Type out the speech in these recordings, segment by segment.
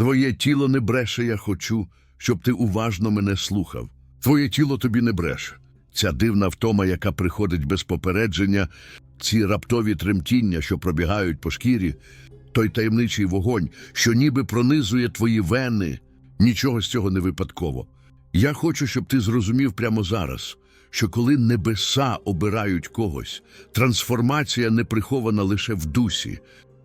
Твоє тіло не бреше, я хочу, щоб ти уважно мене слухав. Твоє тіло тобі не бреше. Ця дивна втома, яка приходить без попередження, ці раптові тремтіння, що пробігають по шкірі, той таємничий вогонь, що ніби пронизує твої вени, нічого з цього не випадково. Я хочу, щоб ти зрозумів прямо зараз, що коли небеса обирають когось, трансформація не прихована лише в дусі,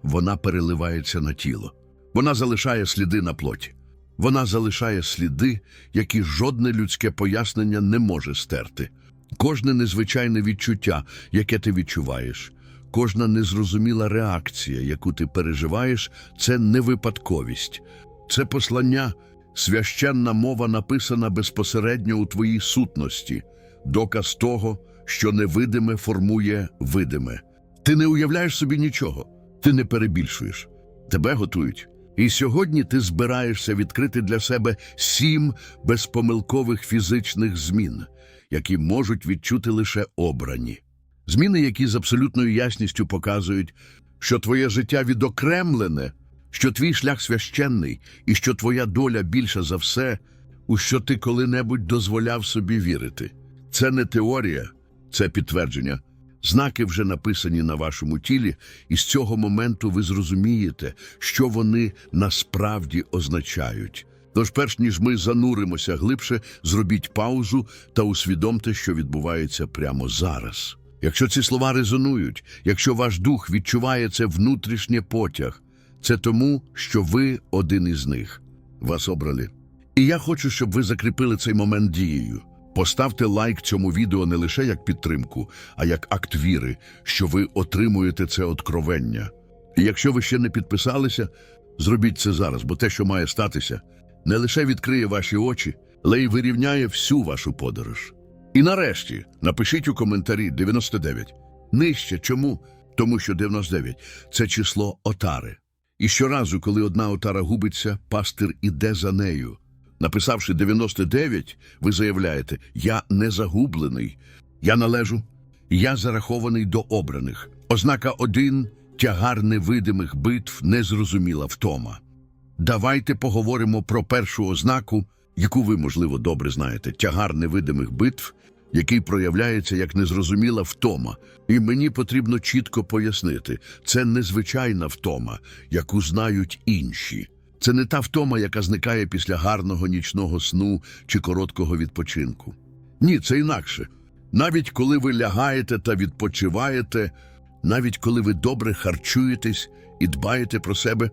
вона переливається на тіло. Вона залишає сліди на плоті. Вона залишає сліди, які жодне людське пояснення не може стерти. Кожне незвичайне відчуття, яке ти відчуваєш, кожна незрозуміла реакція, яку ти переживаєш, це не випадковість. Це послання, священна мова написана безпосередньо у твоїй сутності, доказ того, що невидиме формує видиме. Ти не уявляєш собі нічого, ти не перебільшуєш. Тебе готують. І сьогодні ти збираєшся відкрити для себе сім безпомилкових фізичних змін, які можуть відчути лише обрані. Зміни, які з абсолютною ясністю показують, що твоє життя відокремлене, що твій шлях священний і що твоя доля більша за все, у що ти коли-небудь дозволяв собі вірити. Це не теорія, це підтвердження. Знаки вже написані на вашому тілі, і з цього моменту ви зрозумієте, що вони насправді означають. Тож, перш ніж ми зануримося глибше, зробіть паузу та усвідомте, що відбувається прямо зараз. Якщо ці слова резонують, якщо ваш дух відчуває це внутрішнє потяг, це тому, що ви один із них. Вас обрали. І я хочу, щоб ви закріпили цей момент дією. Поставте лайк цьому відео не лише як підтримку, а як акт віри, що ви отримуєте це откровення. І якщо ви ще не підписалися, зробіть це зараз, бо те, що має статися, не лише відкриє ваші очі, але й вирівняє всю вашу подорож. І нарешті напишіть у коментарі 99. Нижче чому? Тому що 99 – це число отари. І щоразу, коли одна отара губиться, пастир іде за нею. Написавши 99, ви заявляєте: Я не загублений, я належу, я зарахований до обраних. Ознака 1 – тягар невидимих битв, незрозуміла втома. Давайте поговоримо про першу ознаку, яку ви, можливо, добре знаєте: тягар невидимих битв, який проявляється як незрозуміла втома. І мені потрібно чітко пояснити, це незвичайна втома, яку знають інші. Це не та втома, яка зникає після гарного нічного сну чи короткого відпочинку. Ні, це інакше. Навіть коли ви лягаєте та відпочиваєте, навіть коли ви добре харчуєтесь і дбаєте про себе,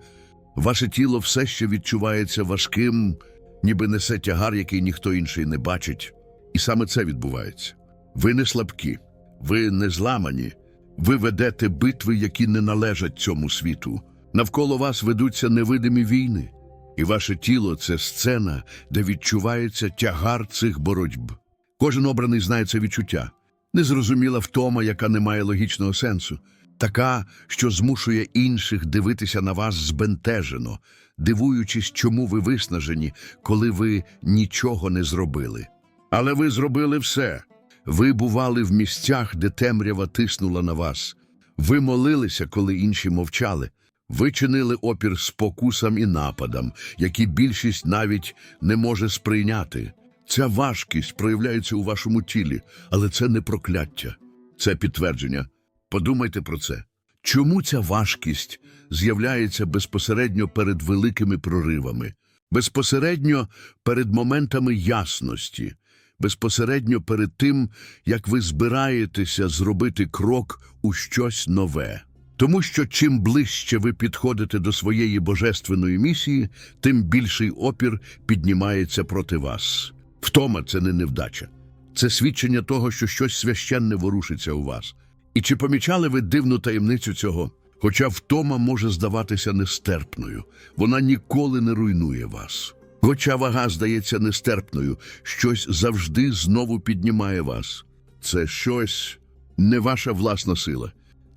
ваше тіло все ще відчувається важким, ніби несе тягар, який ніхто інший не бачить. І саме це відбувається. Ви не слабкі, ви не зламані, ви ведете битви, які не належать цьому світу. Навколо вас ведуться невидимі війни, і ваше тіло це сцена, де відчувається тягар цих боротьб. Кожен обраний знає це відчуття. Незрозуміла втома, яка не має логічного сенсу, така, що змушує інших дивитися на вас збентежено, дивуючись, чому ви виснажені, коли ви нічого не зробили. Але ви зробили все. Ви бували в місцях, де темрява тиснула на вас. Ви молилися, коли інші мовчали. Ви чинили опір спокусам і нападам, які більшість навіть не може сприйняти. Ця важкість проявляється у вашому тілі, але це не прокляття, це підтвердження. Подумайте про це. Чому ця важкість з'являється безпосередньо перед великими проривами, безпосередньо перед моментами ясності, безпосередньо перед тим, як ви збираєтеся зробити крок у щось нове? Тому що чим ближче ви підходите до своєї божественної місії, тим більший опір піднімається проти вас. Втома це не невдача. Це свідчення того, що щось священне ворушиться у вас. І чи помічали ви дивну таємницю цього? Хоча втома може здаватися нестерпною, вона ніколи не руйнує вас. Хоча вага здається нестерпною, щось завжди знову піднімає вас. Це щось не ваша власна сила.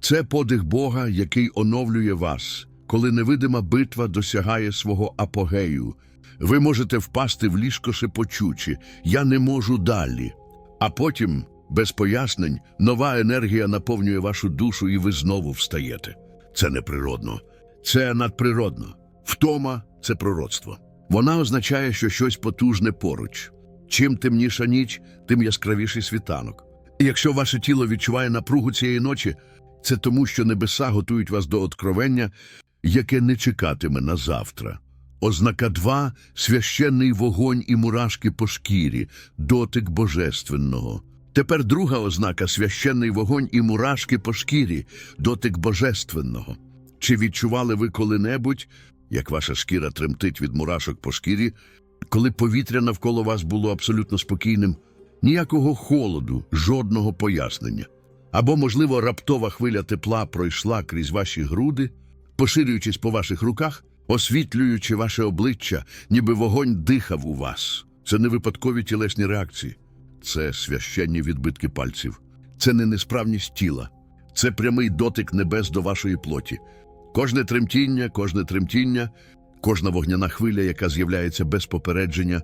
Це подих Бога, який оновлює вас, коли невидима битва досягає свого апогею. Ви можете впасти в ліжко шепочучи «Я не можу далі». А потім, без пояснень, нова енергія наповнює вашу душу, і ви знову встаєте. Це неприродно, це надприродно. Втома це пророцтво. Вона означає, що щось потужне поруч. Чим темніша ніч, тим яскравіший світанок. І якщо ваше тіло відчуває напругу цієї ночі, це тому, що небеса готують вас до откровення, яке не чекатиме на завтра. Ознака 2 – священний вогонь і мурашки по шкірі, дотик божественного. Тепер друга ознака – священний вогонь і мурашки по шкірі, дотик божественного. Чи відчували ви коли-небудь, як ваша шкіра тремтить від мурашок по шкірі, коли повітря навколо вас було абсолютно спокійним, ніякого холоду, жодного пояснення. Або, можливо, раптова хвиля тепла пройшла крізь ваші груди, поширюючись по ваших руках, освітлюючи ваше обличчя, ніби вогонь дихав у вас. Це не випадкові тілесні реакції, це священні відбитки пальців, це не несправність тіла, це прямий дотик небес до вашої плоті. Кожне тремтіння, кожне тремтіння, кожна вогняна хвиля, яка з'являється без попередження,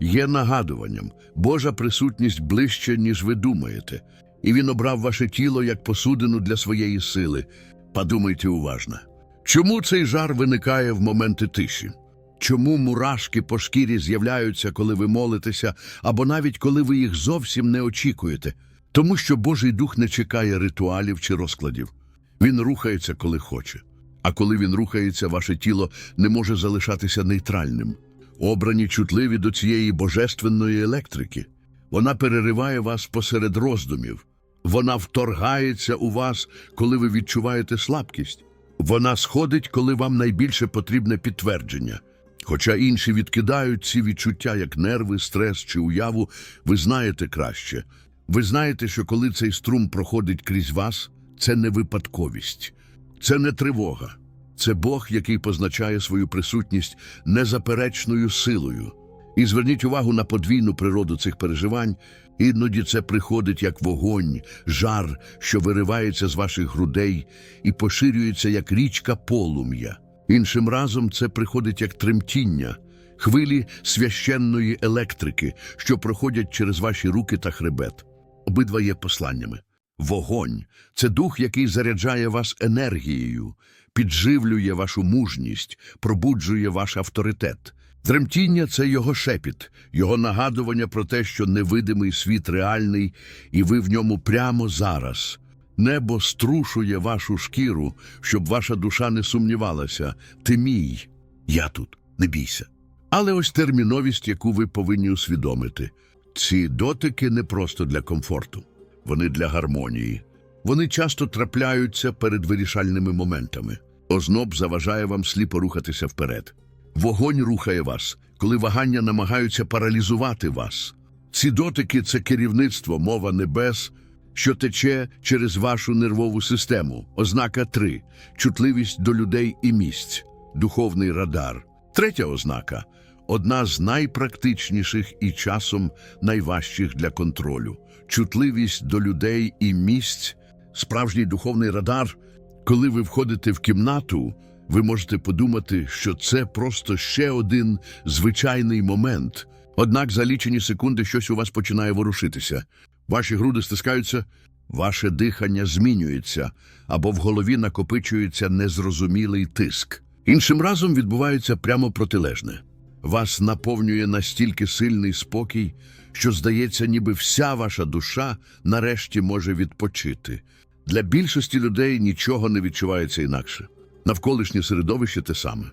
є нагадуванням. Божа присутність ближче, ніж ви думаєте, і він обрав ваше тіло як посудину для своєї сили. Подумайте уважно. Чому цей жар виникає в моменти тиші? Чому мурашки по шкірі з'являються, коли ви молитеся, або навіть коли ви їх зовсім не очікуєте? Тому що Божий Дух не чекає ритуалів чи розкладів. Він рухається, коли хоче. А коли він рухається, ваше тіло не може залишатися нейтральним. Обрані чутливі до цієї божественної електрики. Вона перериває вас посеред роздумів. Вона вторгається у вас, коли ви відчуваєте слабкість. Вона сходить, коли вам найбільше потрібне підтвердження. Хоча інші відкидають ці відчуття, як нерви, стрес чи уяву, ви знаєте краще. Ви знаєте, що коли цей струм проходить крізь вас, це не випадковість, це не тривога. Це Бог, який позначає свою присутність незаперечною силою. І зверніть увагу на подвійну природу цих переживань. Іноді це приходить як вогонь, жар, що виривається з ваших грудей і поширюється як річка полум'я. Іншим разом це приходить як тремтіння, хвилі священної електрики, що проходять через ваші руки та хребет. Обидва є посланнями. Вогонь це дух, який заряджає вас енергією, підживлює вашу мужність, пробуджує ваш авторитет. Тремтіння це його шепіт, його нагадування про те, що невидимий світ реальний, і ви в ньому прямо зараз. Небо струшує вашу шкіру, щоб ваша душа не сумнівалася. Ти мій, я тут, не бійся. Але ось терміновість, яку ви повинні усвідомити. Ці дотики не просто для комфорту, вони для гармонії. Вони часто трапляються перед вирішальними моментами. Озноб заважає вам сліпо рухатися вперед. Вогонь рухає вас, коли вагання намагаються паралізувати вас. Ці дотики це керівництво, мова небес, що тече через вашу нервову систему. Ознака 3. чутливість до людей і місць, духовний радар. Третя ознака одна з найпрактичніших і часом найважчих для контролю. Чутливість до людей і місць, справжній духовний радар. Коли ви входите в кімнату, ви можете подумати, що це просто ще один звичайний момент. Однак за лічені секунди щось у вас починає ворушитися. Ваші груди стискаються, ваше дихання змінюється, або в голові накопичується незрозумілий тиск. Іншим разом відбувається прямо протилежне. Вас наповнює настільки сильний спокій, що здається, ніби вся ваша душа нарешті може відпочити. Для більшості людей нічого не відчувається інакше. Навколишнє середовище те саме.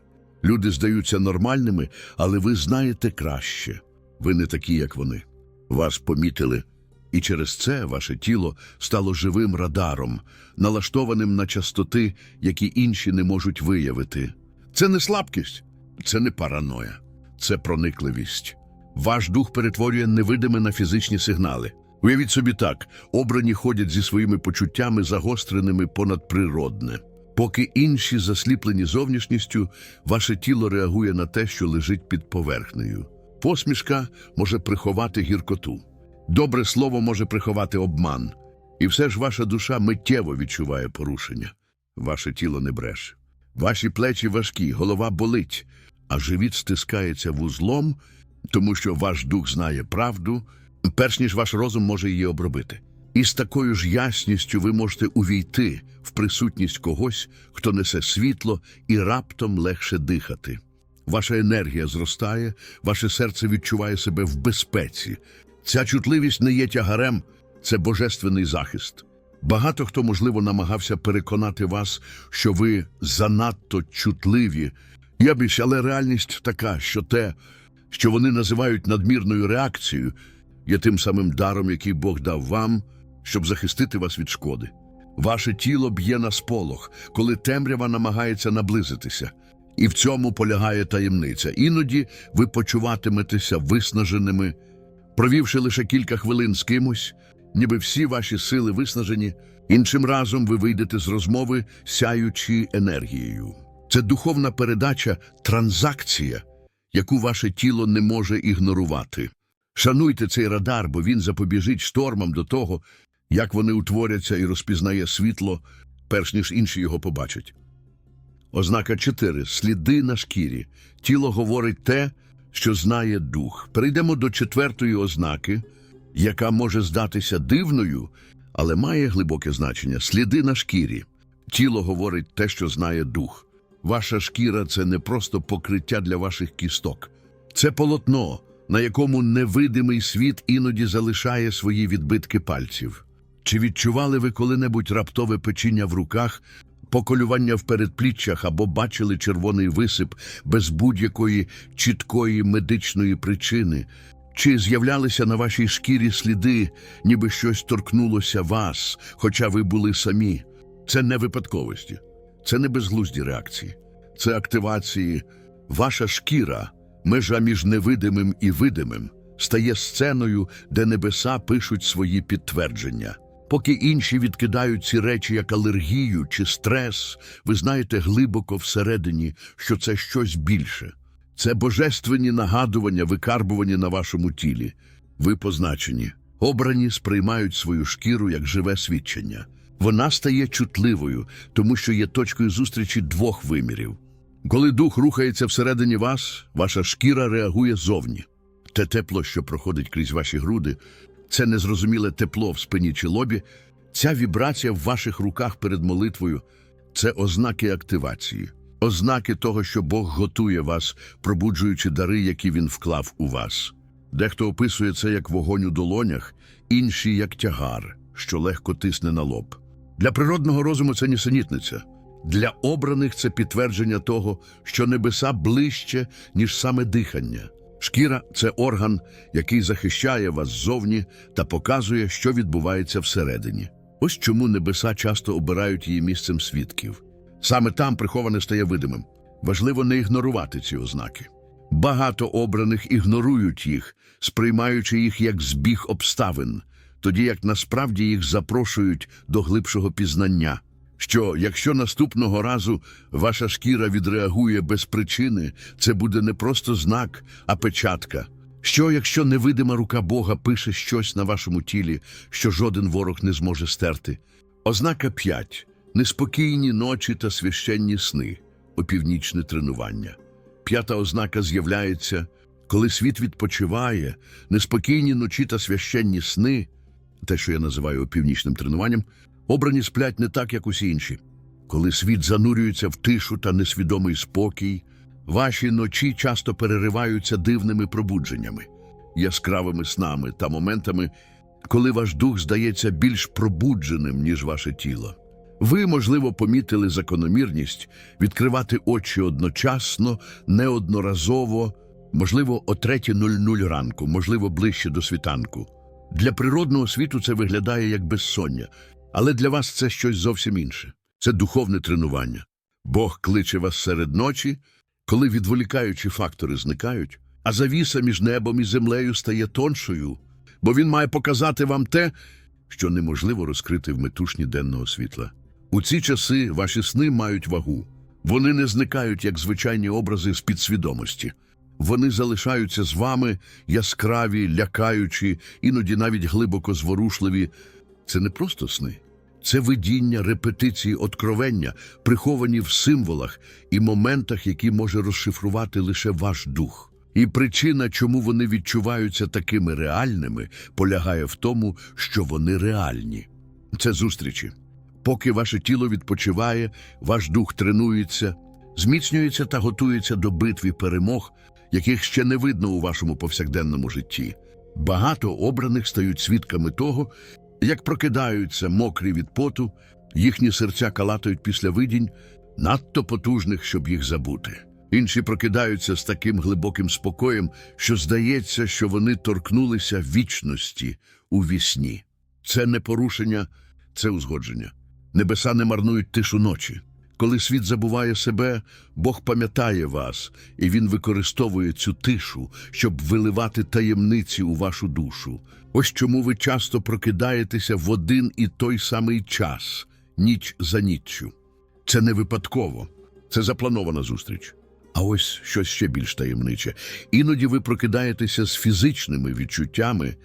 Люди здаються нормальними, але ви знаєте краще. Ви не такі, як вони. Вас помітили, і через це ваше тіло стало живим радаром, налаштованим на частоти, які інші не можуть виявити. Це не слабкість, це не параноя, це проникливість. Ваш дух перетворює невидиме на фізичні сигнали. Уявіть собі так, обрані ходять зі своїми почуттями загостреними понад природне. Поки інші засліплені зовнішністю, ваше тіло реагує на те, що лежить під поверхнею. Посмішка може приховати гіркоту. Добре слово може приховати обман. І все ж ваша душа миттєво відчуває порушення. Ваше тіло не бреше. Ваші плечі важкі, голова болить, а живіт стискається вузлом, тому що ваш дух знає правду, перш ніж ваш розум може її обробити. І з такою ж ясністю ви можете увійти в присутність когось, хто несе світло і раптом легше дихати. Ваша енергія зростає, ваше серце відчуває себе в безпеці. Ця чутливість не є тягарем, це божественний захист. Багато хто, можливо, намагався переконати вас, що ви занадто чутливі. Я більш, але реальність така, що те, що вони називають надмірною реакцією, є тим самим даром, який Бог дав вам, щоб захистити вас від шкоди. Ваше тіло б'є на сполох, коли темрява намагається наблизитися. І в цьому полягає таємниця. Іноді ви почуватиметеся виснаженими, провівши лише кілька хвилин з кимось, ніби всі ваші сили виснажені, іншим разом ви вийдете з розмови, сяючи енергією. Це духовна передача, транзакція, яку ваше тіло не може ігнорувати. Шануйте цей радар, бо він запобіжить штормам до того, як вони утворяться і розпізнає світло, перш ніж інші його побачать. Ознака 4. Сліди на шкірі. Тіло говорить те, що знає дух. Перейдемо до четвертої ознаки, яка може здатися дивною, але має глибоке значення. Сліди на шкірі. Тіло говорить те, що знає дух. Ваша шкіра це не просто покриття для ваших кісток. Це полотно, на якому невидимий світ іноді залишає свої відбитки пальців. Чи відчували ви коли-небудь раптове печіння в руках, поколювання в передпліччях або бачили червоний висип без будь-якої чіткої медичної причини? Чи з'являлися на вашій шкірі сліди, ніби щось торкнулося вас, хоча ви були самі? Це не випадковості, це не безглузді реакції, це активації. Ваша шкіра, межа між невидимим і видимим, стає сценою, де небеса пишуть свої підтвердження. Поки інші відкидають ці речі як алергію чи стрес, ви знаєте глибоко всередині, що це щось більше. Це божественні нагадування, викарбувані на вашому тілі. Ви позначені. Обрані сприймають свою шкіру як живе свідчення. Вона стає чутливою, тому що є точкою зустрічі двох вимірів. Коли дух рухається всередині вас, ваша шкіра реагує зовні. Те тепло, що проходить крізь ваші груди, це незрозуміле тепло в спині чи лобі, ця вібрація в ваших руках перед молитвою це ознаки активації, ознаки того, що Бог готує вас, пробуджуючи дари, які Він вклав у вас. Дехто описує це як вогонь у долонях, інші як тягар, що легко тисне на лоб. Для природного розуму це нісенітниця. Для обраних це підтвердження того, що небеса ближче, ніж саме дихання. Шкіра це орган, який захищає вас ззовні та показує, що відбувається всередині. Ось чому небеса часто обирають її місцем свідків. Саме там приховане стає видимим. Важливо не ігнорувати ці ознаки. Багато обраних ігнорують їх, сприймаючи їх як збіг обставин, тоді як насправді їх запрошують до глибшого пізнання. Що, якщо наступного разу ваша шкіра відреагує без причини, це буде не просто знак, а печатка. Що, якщо невидима рука Бога пише щось на вашому тілі, що жоден ворог не зможе стерти? Ознака 5. Неспокійні ночі та священні сни, опівнічне тренування. П'ята ознака з'являється, коли світ відпочиває, неспокійні ночі та священні сни, те, що я називаю опівнічним тренуванням, обрані сплять не так, як усі інші. Коли світ занурюється в тишу та несвідомий спокій, ваші ночі часто перериваються дивними пробудженнями, яскравими снами та моментами, коли ваш дух здається більш пробудженим, ніж ваше тіло. Ви, можливо, помітили закономірність відкривати очі одночасно, неодноразово, можливо, о 3.00 ранку, можливо, ближче до світанку. Для природного світу це виглядає як безсоння, але для вас це щось зовсім інше. Це духовне тренування. Бог кличе вас серед ночі, коли відволікаючі фактори зникають, а завіса між небом і землею стає тоншою, бо він має показати вам те, що неможливо розкрити в метушні денного світла. У ці часи ваші сни мають вагу. Вони не зникають як звичайні образи з підсвідомості. Вони залишаються з вами яскраві, лякаючі, іноді навіть глибоко зворушливі. Це не просто сни, це видіння, репетиції, откровення, приховані в символах і моментах, які може розшифрувати лише ваш дух. І причина, чому вони відчуваються такими реальними, полягає в тому, що вони реальні. Це зустрічі. Поки ваше тіло відпочиває, ваш дух тренується, зміцнюється та готується до битв і перемог, яких ще не видно у вашому повсякденному житті. Багато обраних стають свідками того, як прокидаються мокрі від поту, їхні серця калатають після видінь, надто потужних, щоб їх забути. Інші прокидаються з таким глибоким спокоєм, що здається, що вони торкнулися вічності у вісні. Це не порушення, це узгодження. Небеса не марнують тишу ночі. Коли світ забуває себе, Бог пам'ятає вас, і Він використовує цю тишу, щоб виливати таємниці у вашу душу. Ось чому ви часто прокидаєтеся в один і той самий час, ніч за ніччю. Це не випадково, це запланована зустріч. А ось щось ще більш таємниче. Іноді ви прокидаєтеся з фізичними відчуттями,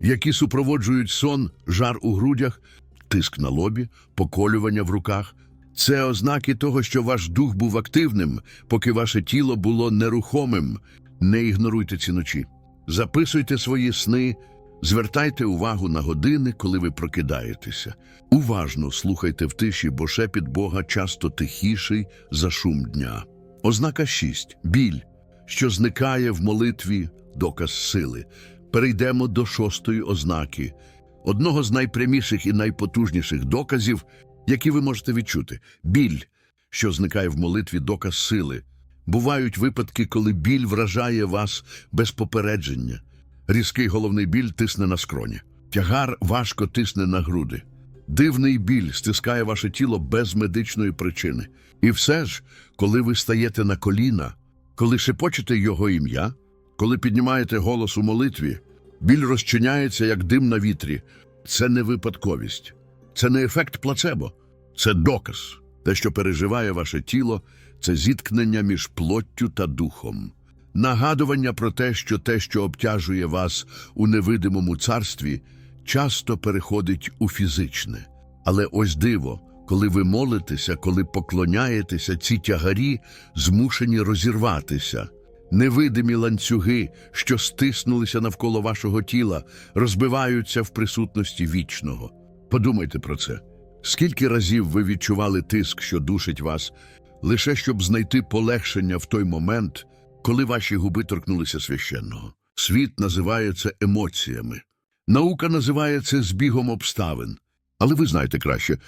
які супроводжують сон, жар у грудях, тиск на лобі, поколювання в руках. Це ознаки того, що ваш дух був активним, поки ваше тіло було нерухомим. Не ігноруйте ці ночі. Записуйте свої сни, звертайте увагу на години, коли ви прокидаєтеся. Уважно слухайте в тиші, бо шепіт Бога часто тихіший за шум дня. Ознака 6. Біль, що зникає в молитві, доказ сили. Перейдемо до шостої ознаки, одного з найпряміших і найпотужніших доказів, які ви можете відчути. Біль, що зникає в молитві, доказ сили. Бувають випадки, коли біль вражає вас без попередження. Різкий головний біль тисне на скроні. Тягар важко тисне на груди. Дивний біль стискає ваше тіло без медичної причини. І все ж, коли ви стаєте на коліна, коли шепочете його ім'я, коли піднімаєте голос у молитві, біль розчиняється, як дим на вітрі. Це не випадковість, це не ефект плацебо, це доказ. Те, що переживає ваше тіло, це зіткнення між плоттю та духом. Нагадування про те, що те, що обтяжує вас у невидимому царстві, часто переходить у фізичне. Але ось диво, коли ви молитеся, коли поклоняєтеся, ці тягарі змушені розірватися. Невидимі ланцюги, що стиснулися навколо вашого тіла, розбиваються в присутності вічного. Подумайте про це. Скільки разів ви відчували тиск, що душить вас, лише щоб знайти полегшення в той момент, коли ваші губи торкнулися священного. Світ називає це емоціями. Наука називає це збігом обставин. Але ви знаєте краще,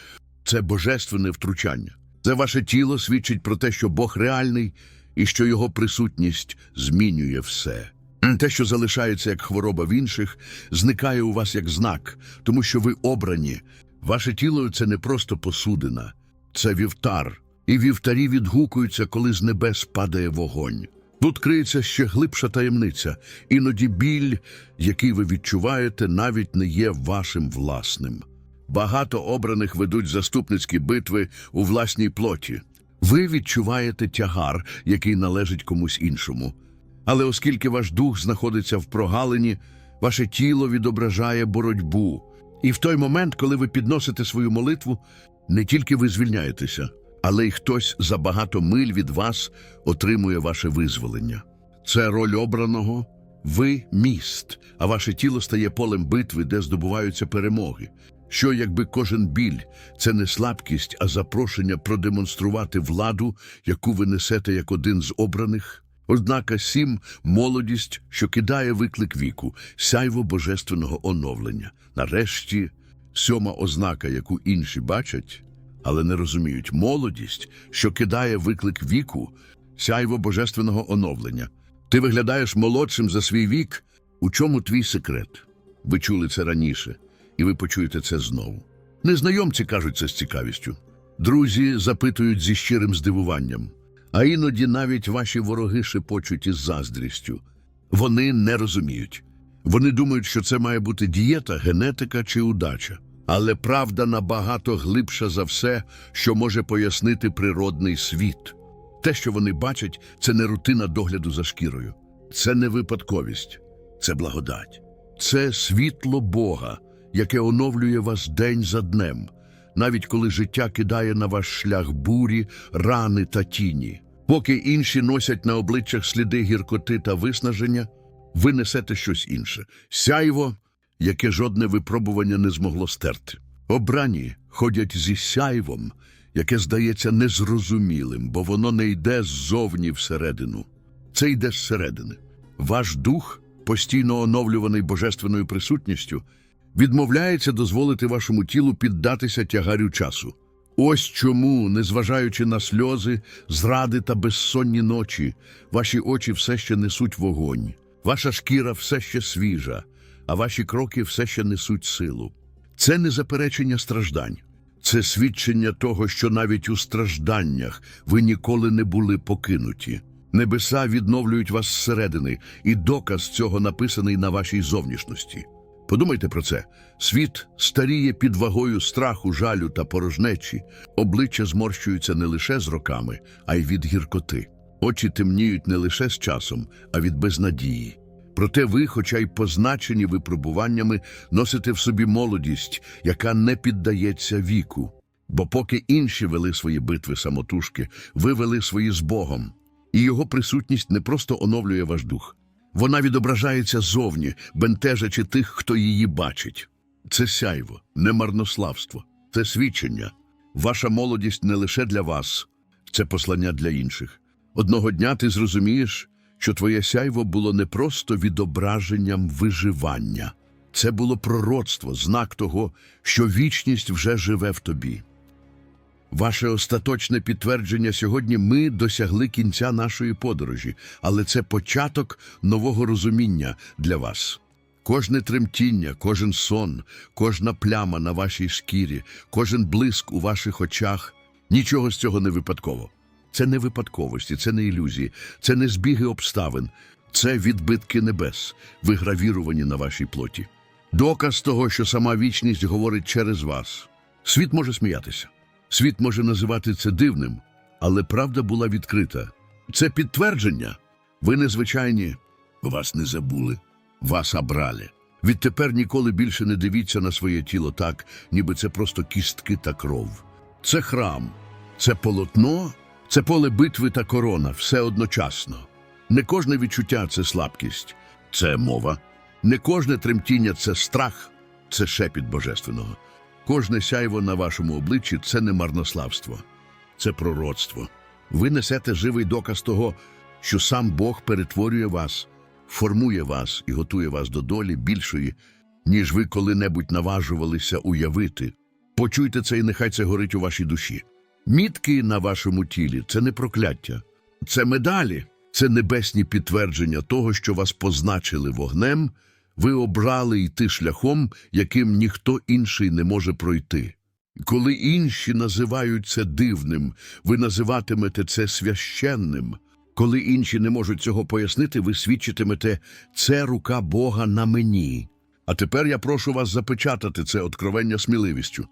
це божественне втручання. Це ваше тіло свідчить про те, що Бог реальний і що його присутність змінює все. Те, що залишається як хвороба в інших, зникає у вас як знак, тому що ви обрані. Ваше тіло це не просто посудина, це вівтар. І вівтарі відгукуються, коли з небес падає вогонь. Тут криється ще глибша таємниця. Іноді біль, який ви відчуваєте, навіть не є вашим власним. Багато обраних ведуть заступницькі битви у власній плоті. Ви відчуваєте тягар, який належить комусь іншому. Але оскільки ваш дух знаходиться в прогалині, ваше тіло відображає боротьбу. І в той момент, коли ви підносите свою молитву, не тільки ви звільняєтеся, але й хтось за багато миль від вас отримує ваше визволення. Це роль обраного, ви міст, а ваше тіло стає полем битви, де здобуваються перемоги. Що, якби кожен біль це не слабкість, а запрошення продемонструвати владу, яку ви несете як один з обраних? Однака сім молодість, що кидає виклик віку, сяйво божественного оновлення. Нарешті сьома ознака, яку інші бачать, але не розуміють. Молодість, що кидає виклик віку, сяйво божественного оновлення. Ти виглядаєш молодшим за свій вік. У чому твій секрет? Ви чули це раніше, і ви почуєте це знову. Незнайомці кажуть це з цікавістю. Друзі запитують зі щирим здивуванням. А іноді навіть ваші вороги шепочуть із заздрістю. Вони не розуміють. Вони думають, що це має бути дієта, генетика чи удача. Але правда набагато глибша за все, що може пояснити природний світ. Те, що вони бачать, це не рутина догляду за шкірою, це не випадковість, це благодать, це світло Бога, яке оновлює вас день за днем, навіть коли життя кидає на ваш шлях бурі, рани та тіні. Поки інші носять на обличчях сліди гіркоти та виснаження, ви несете щось інше сяйво, яке жодне випробування не змогло стерти. Обрані ходять зі сяйвом, яке здається незрозумілим, бо воно не йде ззовні всередину. Це йде зсередини. Ваш дух, постійно оновлюваний божественною присутністю, відмовляється дозволити вашому тілу піддатися тягарю часу. Ось чому, незважаючи на сльози, зради та безсонні ночі, ваші очі все ще несуть вогонь, ваша шкіра все ще свіжа, а ваші кроки все ще несуть силу. Це не заперечення страждань, це свідчення того, що навіть у стражданнях ви ніколи не були покинуті. Небеса відновлюють вас зсередини, і доказ цього написаний на вашій зовнішності. Подумайте про це. Світ старіє під вагою страху, жалю та порожнечі. Обличчя зморщуються не лише з роками, а й від гіркоти. Очі темніють не лише з часом, а від безнадії. Проте ви, хоча й позначені випробуваннями, носите в собі молодість, яка не піддається віку. Бо поки інші вели свої битви самотужки, ви вели свої з Богом. І його присутність не просто оновлює ваш дух. Вона відображається зовні, бентежачи тих, хто її бачить. Це сяйво, не марнославство, це свідчення. Ваша молодість не лише для вас, це послання для інших. Одного дня ти зрозумієш, що твоє сяйво було не просто відображенням виживання, це було пророцтво, знак того, що вічність вже живе в тобі. Ваше остаточне підтвердження сьогодні ми досягли кінця нашої подорожі, але це початок нового розуміння для вас. Кожне тремтіння, кожен сон, кожна пляма на вашій шкірі, кожен блиск у ваших очах нічого з цього не випадково. Це не випадковості, це не ілюзії, це не збіги обставин, це відбитки небес, вигравіровані на вашій плоті. Доказ того, що сама вічність говорить через вас. Світ може сміятися. Світ може називати це дивним, але правда була відкрита. Це підтвердження. Ви незвичайні, вас не забули, вас обрали. Відтепер ніколи більше не дивіться на своє тіло так, ніби це просто кістки та кров. Це храм, це полотно, це поле битви та корона, все одночасно. Не кожне відчуття це слабкість, це мова. Не кожне тремтіння це страх, це шепіт божественного. Кожне сяйво на вашому обличчі це не марнославство, це пророцтво. Ви несете живий доказ того, що сам Бог перетворює вас, формує вас і готує вас до долі більшої, ніж ви коли-небудь наважувалися уявити. Почуйте це і нехай це горить у вашій душі. Мітки на вашому тілі це не прокляття, це медалі, це небесні підтвердження того, що вас позначили вогнем. Ви обрали йти шляхом, яким ніхто інший не може пройти. Коли інші називають це дивним, ви називатимете це священним. Коли інші не можуть цього пояснити, ви свідчитимете це рука Бога на мені. А тепер я прошу вас запечатати це откровення сміливістю.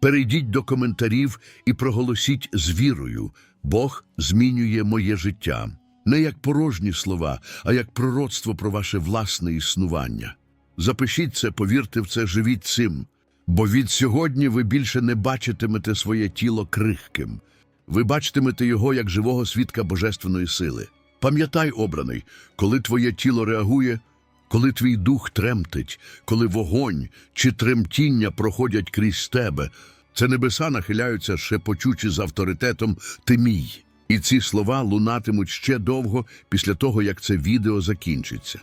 Перейдіть до коментарів і проголосіть з вірою. Бог змінює моє життя не як порожні слова, а як пророцтво про ваше власне існування. Запишіть це, повірте в це, живіть цим, бо від сьогодні ви більше не бачитимете своє тіло крихким. Ви бачитимете його як живого свідка божественної сили. Пам'ятай, обраний, коли твоє тіло реагує, коли твій дух тремтить, коли вогонь чи тремтіння проходять крізь тебе, це небеса нахиляються, шепочучи з авторитетом «Ти мій». І ці слова лунатимуть ще довго після того, як це відео закінчиться.